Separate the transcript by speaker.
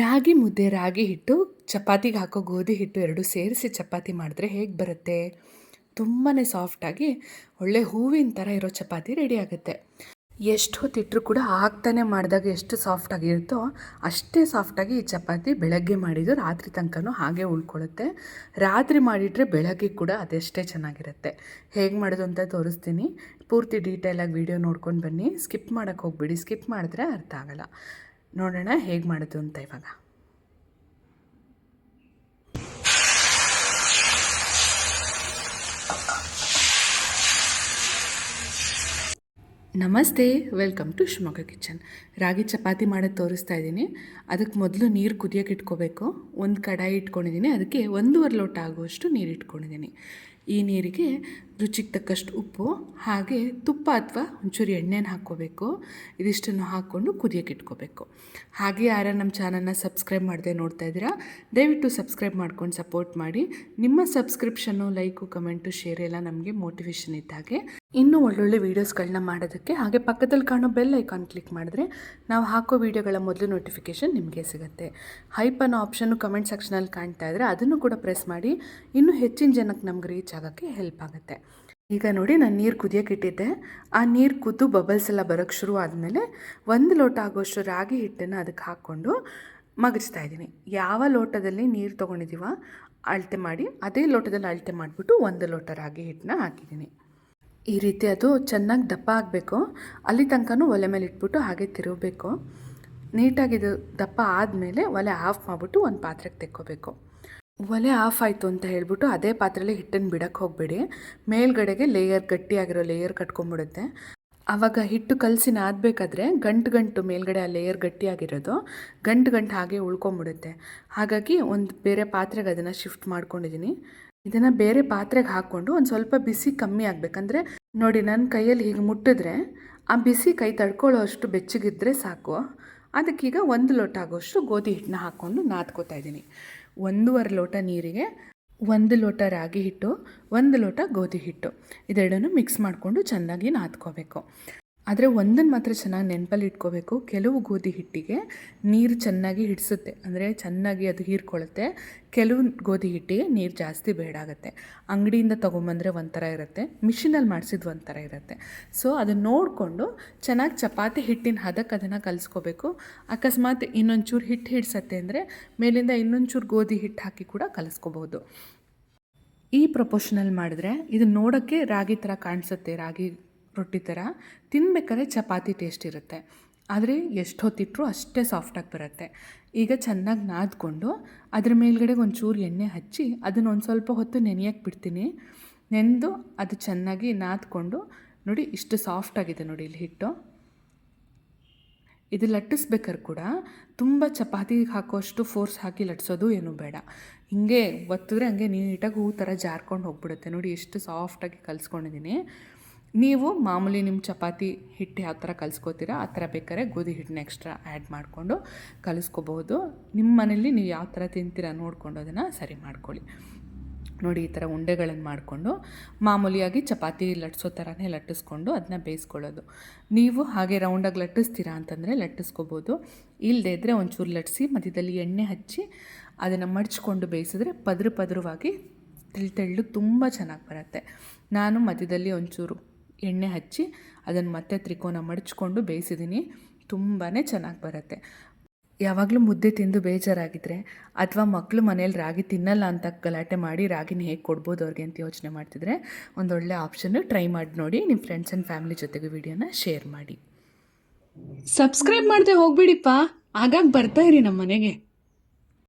Speaker 1: ರಾಗಿ ಮುದ್ದೆ ರಾಗಿ ಹಿಟ್ಟು, ಚಪಾತಿಗೆ ಹಾಕೋ ಗೋಧಿ ಹಿಟ್ಟು ಎರಡು ಸೇರಿಸಿ ಚಪಾತಿ ಮಾಡಿದ್ರೆ ಹೇಗೆ ಬರುತ್ತೆ? ತುಂಬಾ ಸಾಫ್ಟಾಗಿ ಒಳ್ಳೆ ಹೂವಿನ ಥರ ಇರೋ ಚಪಾತಿ ರೆಡಿ ಆಗುತ್ತೆ. ಎಷ್ಟು ಹೊತ್ತಿಟ್ಟರು ಕೂಡ ಆಗ್ತಾನೆ ಮಾಡಿದಾಗ ಎಷ್ಟು ಸಾಫ್ಟಾಗಿರುತ್ತೋ ಅಷ್ಟೇ ಸಾಫ್ಟಾಗಿ ಈ ಚಪಾತಿ ಬೆಳಗ್ಗೆ ಮಾಡಿದ್ದು ರಾತ್ರಿ ತನಕನೂ ಹಾಗೆ ಉಳ್ಕೊಳ್ಳುತ್ತೆ. ರಾತ್ರಿ ಮಾಡಿಟ್ರೆ ಬೆಳಗ್ಗೆ ಕೂಡ ಅದೆಷ್ಟೇ ಚೆನ್ನಾಗಿರುತ್ತೆ. ಹೇಗೆ ಮಾಡೋದು ಅಂತ ತೋರಿಸ್ತೀನಿ. ಪೂರ್ತಿ ಡೀಟೇಲಾಗಿ ವಿಡಿಯೋ ನೋಡ್ಕೊಂಡು ಬನ್ನಿ. ಸ್ಕಿಪ್ ಮಾಡೋಕ್ಕೆ ಹೋಗ್ಬಿಡಿ. ಸ್ಕಿಪ್ ಮಾಡಿದ್ರೆ ಅರ್ಥ ಆಗಲ್ಲ. ನೋಡೋಣ ಹೇಗೆ ಮಾಡೋದು ಅಂತ ಇವಾಗ. ನಮಸ್ತೆ, welcome to Shivamogga kitchen. Ragi chapati ಮಾಡೋದು ತೋರಿಸ್ತಾ ಇದ್ದೀನಿ. ಅದಕ್ಕೆ ಮೊದಲು ನೀರು ಕುದಿಯೋಕೆ ಇಟ್ಕೋಬೇಕು. ಒಂದು ಕಡಾಯಿ ಇಟ್ಕೊಂಡಿದ್ದೀನಿ. ಅದಕ್ಕೆ ಒಂದೂವರೆ ಲೋಟ ಆಗುವಷ್ಟು ನೀರು ಇಟ್ಕೊಂಡಿದ್ದೀನಿ. ಈ ನೀರಿಗೆ ರುಚಿಗೆ ತಕ್ಕಷ್ಟು ಉಪ್ಪು, ಹಾಗೆ ತುಪ್ಪ ಅಥವಾ ಒಂಚೂರು ಎಣ್ಣೆನ ಹಾಕ್ಕೋಬೇಕು. ಇದಿಷ್ಟನ್ನು ಹಾಕ್ಕೊಂಡು ಕುದಿಯೋಕೆ ಇಟ್ಕೋಬೇಕು. ಹಾಗೆ ಯಾರ ನಮ್ಮ ಚಾನಲ್ನ ಸಬ್ಸ್ಕ್ರೈಬ್ ಮಾಡದೆ ನೋಡ್ತಾ ಇದ್ದೀರಾ, ದಯವಿಟ್ಟು ಸಬ್ಸ್ಕ್ರೈಬ್ ಮಾಡ್ಕೊಂಡು ಸಪೋರ್ಟ್ ಮಾಡಿ. ನಿಮ್ಮ ಸಬ್ಸ್ಕ್ರಿಪ್ಷನ್ನು ಲೈಕು ಕಮೆಂಟು ಶೇರ್ ಎಲ್ಲ ನಮಗೆ ಮೋಟಿವೇಶನ್ ಇದ್ದಾಗೆ ಇನ್ನೂ ಒಳ್ಳೊಳ್ಳೆ ವೀಡಿಯೋಸ್ಗಳನ್ನ ಮಾಡೋದಕ್ಕೆ ಹಾಗೆ ಪಕ್ಕದಲ್ಲಿ ಕಾಣೋ ಬೆಲ್ ಐಕಾನ್ ಕ್ಲಿಕ್ ಮಾಡಿದ್ರೆ ನಾವು ಹಾಕೋ ವೀಡಿಯೋಗಳ ಮೊದಲು ನೋಟಿಫಿಕೇಷನ್ ನಿಮಗೆ ಸಿಗುತ್ತೆ. ಹೈಪ್ ಅನ್ನೋ ಆಪ್ಷನ್ನು ಕಮೆಂಟ್ ಸೆಕ್ಷನಲ್ಲಿ ಕಾಣ್ತಾ ಇದ್ದರೆ ಅದನ್ನು ಕೂಡ ಪ್ರೆಸ್ ಮಾಡಿ. ಇನ್ನೂ ಹೆಚ್ಚಿನ ಜನಕ್ಕೆ ನಮ್ಗೆ ರೀಚ್ ಆಗೋಕ್ಕೆ ಹೆಲ್ಪ್ ಆಗುತ್ತೆ. ಈಗ ನೋಡಿ ನಾನು ನೀರು ಕುದಿಯೋಕೆ ಇಟ್ಟಿದ್ದೆ. ಆ ನೀರು ಕುದ್ದು ಬಬಲ್ಸ್ ಎಲ್ಲ ಬರೋಕ್ಕೆ ಶುರು ಆದಮೇಲೆ ಒಂದು ಲೋಟ ಆಗೋಷ್ಟು ರಾಗಿ ಹಿಟ್ಟನ್ನು ಅದಕ್ಕೆ ಹಾಕ್ಕೊಂಡು ಮಗಿಸ್ತಾ ಇದ್ದೀನಿ. ಯಾವ ಲೋಟದಲ್ಲಿ ನೀರು ತೊಗೊಂಡಿದ್ದೀವ ಅಳತೆ ಮಾಡಿ, ಅದೇ ಲೋಟದಲ್ಲಿ ಅಳತೆ ಮಾಡಿಬಿಟ್ಟು ಒಂದು ಲೋಟ ರಾಗಿ ಹಿಟ್ಟನ್ನ ಹಾಕಿದ್ದೀನಿ. ಈ ರೀತಿ ಅದು ಚೆನ್ನಾಗಿ ದಪ್ಪ ಆಗಬೇಕು. ಅಲ್ಲಿ ತನಕನೂ ಒಲೆ ಮೇಲೆ ಇಟ್ಬಿಟ್ಟು ಹಾಗೆ ತಿರುಗಬೇಕು. ನೀಟಾಗಿ ಇದು ದಪ್ಪ ಆದಮೇಲೆ ಒಲೆ ಆಫ್ ಮಾಡಿಬಿಟ್ಟು ಒಂದು ಪಾತ್ರೆಗೆ ತೆಕ್ಕೋಬೇಕು. ಒಲೆ ಆಫ್ ಆಯಿತು ಅಂತ ಹೇಳಿಬಿಟ್ಟು ಅದೇ ಪಾತ್ರೆಲಿ ಹಿಟ್ಟನ್ನು ಬಿಡಕ್ಕೆ ಹೋಗಬೇಡಿ. ಮೇಲ್ಗಡೆಗೆ ಲೇಯರ್ ಗಟ್ಟಿಯಾಗಿರೋ ಲೇಯರ್ ಕಟ್ಕೊಂಬಿಡುತ್ತೆ ಆವಾಗ ಹಿಟ್ಟು ಕಲಸಿ ನಾದಬೇಕಾದ್ರೆ ಗಂಟು ಗಂಟು ಮೇಲ್ಗಡೆ ಆ ಲೇಯರ್ ಗಟ್ಟಿಯಾಗಿರೋದು, ಗಂಟು ಗಂಟು ಹಾಗೆ ಉಳ್ಕೊಂಬಿಡುತ್ತೆ ಹಾಗಾಗಿ ಒಂದು ಬೇರೆ ಪಾತ್ರೆಗೆ ಅದನ್ನು ಶಿಫ್ಟ್ ಮಾಡ್ಕೊಂಡಿದ್ದೀನಿ ಇದನ್ನು ಬೇರೆ ಪಾತ್ರೆಗೆ ಹಾಕ್ಕೊಂಡು ಒಂದು ಸ್ವಲ್ಪ ಬಿಸಿ ಕಮ್ಮಿ ಆಗಬೇಕಂದ್ರೆ ನೋಡಿ ನನ್ನ ಕೈಯಲ್ಲಿ ಹೀಗೆ ಮುಟ್ಟಿದ್ರೆ ಆ ಬಿಸಿ ಕೈ ತಡ್ಕೊಳ್ಳೋ ಅಷ್ಟು ಬೆಚ್ಚಗಿದ್ದರೆ ಸಾಕು. ಅದಕ್ಕೀಗ ಒಂದು ಲೋಟ ಆಗೋಷ್ಟು ಗೋಧಿ ಹಿಟ್ಟನ್ನ ಹಾಕ್ಕೊಂಡು ನಾದ್ಕೋತಾ ಇದ್ದೀನಿ. ಒಂದೂವರೆ ಲೋಟ ನೀರಿಗೆ, ಒಂದು ಲೋಟ ರಾಗಿ ಹಿಟ್ಟು, ಒಂದು ಲೋಟ ಗೋಧಿ ಹಿಟ್ಟು. ಇದೆರಡನ್ನು ಮಿಕ್ಸ್ ಮಾಡಿಕೊಂಡು ಚೆನ್ನಾಗಿ ನಾದ್ಕೋಬೇಕು. ಆದರೆ ಒಂದನ್ನು ಮಾತ್ರ ಚೆನ್ನಾಗಿ ನೆನಪಲ್ಲಿ ಇಟ್ಕೋಬೇಕು. ಕೆಲವು ಗೋಧಿ ಹಿಟ್ಟಿಗೆ ನೀರು ಚೆನ್ನಾಗಿ ಹಿಡಿಸುತ್ತೆ. ಅಂದರೆ ಚೆನ್ನಾಗಿ ಅದು ಹೀರ್ಕೊಳ್ಳುತ್ತೆ ಕೆಲವು ಗೋಧಿ ಹಿಟ್ಟಿಗೆ ನೀರು ಜಾಸ್ತಿ ಬೇಡಾಗುತ್ತೆ. ಅಂಗಡಿಯಿಂದ ತೊಗೊಂಬಂದರೆ ಒಂಥರ ಇರುತ್ತೆ. ಮಿಷಿನಲ್ಲಿ ಮಾಡಿಸಿದ್ದು ಒಂಥರ ಇರುತ್ತೆ. ಸೊ ಅದನ್ನು ನೋಡಿಕೊಂಡು ಚೆನ್ನಾಗಿ ಚಪಾತಿ ಹಿಟ್ಟಿನ ಹದಕ್ಕೆ ಅದನ್ನು ಕಲಿಸ್ಕೋಬೇಕು. ಅಕಸ್ಮಾತ್ ಇನ್ನೊಂಚೂರು ಹಿಟ್ಟು ಹಿಡ್ಸತ್ತೆ ಅಂದರೆ ಮೇಲಿಂದ ಇನ್ನೊಂಚೂರು ಗೋಧಿ ಹಿಟ್ಟು ಹಾಕಿ ಕೂಡ ಕಲಿಸ್ಕೋಬೋದು ಈ ಪ್ರಪೋಷನಲ್ಲಿ ಮಾಡಿದ್ರೆ ಇದು ನೋಡೋಕ್ಕೆ ರಾಗಿ ಥರ ಕಾಣಿಸುತ್ತೆ. ರಾಗಿ ರೊಟ್ಟಿ ಥರ ತಿನ್ಬೇಕಾದ್ರೆ ಚಪಾತಿ ಟೇಸ್ಟ್ ಇರುತ್ತೆ. ಆದರೆ ಎಷ್ಟು ಹೊತ್ತಿಟ್ಟರು ಅಷ್ಟೇ ಸಾಫ್ಟಾಗಿ ಬರುತ್ತೆ. ಈಗ ಚೆನ್ನಾಗಿ ನಾದ್ಕೊಂಡು ಅದ್ರ ಮೇಲ್ಗಡೆ ಒಂಚೂರು ಎಣ್ಣೆ ಹಚ್ಚಿ ಅದನ್ನು ಒಂದು ಸ್ವಲ್ಪ ಹೊತ್ತು ನೆನೆಯಕ್ಕೆ ಬಿಡ್ತೀನಿ. ನೆನೆದು ಅದು ಚೆನ್ನಾಗಿ ನಾದ್ಕೊಂಡು ನೋಡಿ ಇಷ್ಟು ಸಾಫ್ಟಾಗಿದೆ ನೋಡಿ ಇಲ್ಲಿ ಹಿಟ್ಟು. ಇದು ಲಟ್ಟಿಸ್ಬೇಕಾದ್ರೆ ಕೂಡ ತುಂಬ ಚಪಾತಿಗೆ ಹಾಕೋಷ್ಟು ಫೋರ್ಸ್ ಹಾಕಿ ಲಟ್ಸೋದು ಏನೂ ಬೇಡ. ಹಿಂಗೆ ಒತ್ತಿದ್ರೆ ಹಂಗೆ ನೀಟಾಗಿ ಹೂ ಥರ ಜಾರ್ಕೊಂಡು ಹೋಗ್ಬಿಡುತ್ತೆ. ನೋಡಿ ಎಷ್ಟು ಸಾಫ್ಟಾಗಿ ಕಲಿಸ್ಕೊಂಡಿದ್ದೀನಿ. ನೀವು ಮಾಮೂಲಿ ನಿಮ್ಮ ಚಪಾತಿ ಹಿಟ್ಟು ಯಾವ ಥರ ಕಲಿಸ್ಕೋತೀರಾ ಆ ಥರ ಬೇಕಾದ್ರೆ ಗೋಧಿ ಹಿಟ್ಟನ್ನ ಎಕ್ಸ್ಟ್ರಾ ಆ್ಯಡ್ ಮಾಡಿಕೊಂಡು ಕಲಿಸ್ಕೋಬಹುದು. ನಿಮ್ಮ ಮನೇಲಿ ನೀವು ಯಾವ ಥರ ತಿಂತೀರಾ ನೋಡಿಕೊಂಡು ಅದನ್ನು ಸರಿ ಮಾಡ್ಕೊಳ್ಳಿ. ನೋಡಿ ಈ ಥರ ಉಂಡೆಗಳನ್ನು ಮಾಡಿಕೊಂಡು ಮಾಮೂಲಿಯಾಗಿ ಚಪಾತಿ ಲಟ್ಟಿಸೋ ಥರನೇ ಲಟ್ಟಿಸ್ಕೊಂಡು ಅದನ್ನ ಬೇಯಿಸ್ಕೊಳ್ಳೋದು. ನೀವು ಹಾಗೆ ರೌಂಡಾಗಿ ಲಟ್ಟಿಸ್ತೀರಾ ಅಂತಂದರೆ ಲಟ್ಟಿಸ್ಕೋಬೋದು ಇಲ್ಲದೇ ಇದ್ದರೆ ಒಂಚೂರು ಲಟ್ಟಿಸಿ ಮಧ್ಯದಲ್ಲಿ ಎಣ್ಣೆ ಹಚ್ಚಿ ಅದನ್ನು ಮಡಚ್ಕೊಂಡು ಬೇಯಿಸಿದ್ರೆ ಪದ್ರ ಪದ್ರವಾಗಿ ತೆಳ್ಳು ತುಂಬ ಚೆನ್ನಾಗಿ ಬರುತ್ತೆ. ನಾನು ಮಧ್ಯದಲ್ಲಿ ಒಂಚೂರು ಎಣ್ಣೆ ಹಚ್ಚಿ ಅದನ್ನು ಮತ್ತೆ ತ್ರಿಕೋನ ಮಡಚ್ಕೊಂಡು ಬೇಯಿಸಿದ್ದೀನಿ ತುಂಬಾ ಚೆನ್ನಾಗಿ ಬರುತ್ತೆ. ಯಾವಾಗಲೂ ಮುದ್ದೆ ತಿಂದು ಬೇಜಾರಾಗಿದ್ದರೆ ಅಥವಾ ಮಕ್ಕಳು ಮನೇಲಿ ರಾಗಿ ತಿನ್ನಲ್ಲ ಅಂತ ಗಲಾಟೆ ಮಾಡಿ ರಾಗಿನ ಹೇಗೆ ಕೊಡ್ಬೋದು ಅವ್ರಿಗೆ ಅಂತ ಯೋಚನೆ ಮಾಡ್ತಿದ್ರೆ ಒಂದೊಳ್ಳೆ ಆಪ್ಷನ್ನು ಟ್ರೈ ಮಾಡಿ ನೋಡಿ. ನಿಮ್ಮ ಫ್ರೆಂಡ್ಸ್ ಆ್ಯಂಡ್ ಫ್ಯಾಮಿಲಿ ಜೊತೆಗೆ ವಿಡಿಯೋನ ಶೇರ್ ಮಾಡಿ.
Speaker 2: ಸಬ್ಸ್ಕ್ರೈಬ್ ಮಾಡದೆ ಹೋಗ್ಬಿಡಿಪ್ಪ. ಆಗಾಗ ಬರ್ತಾ ಇರಿ ನಮ್ಮ ಮನೆಗೆ.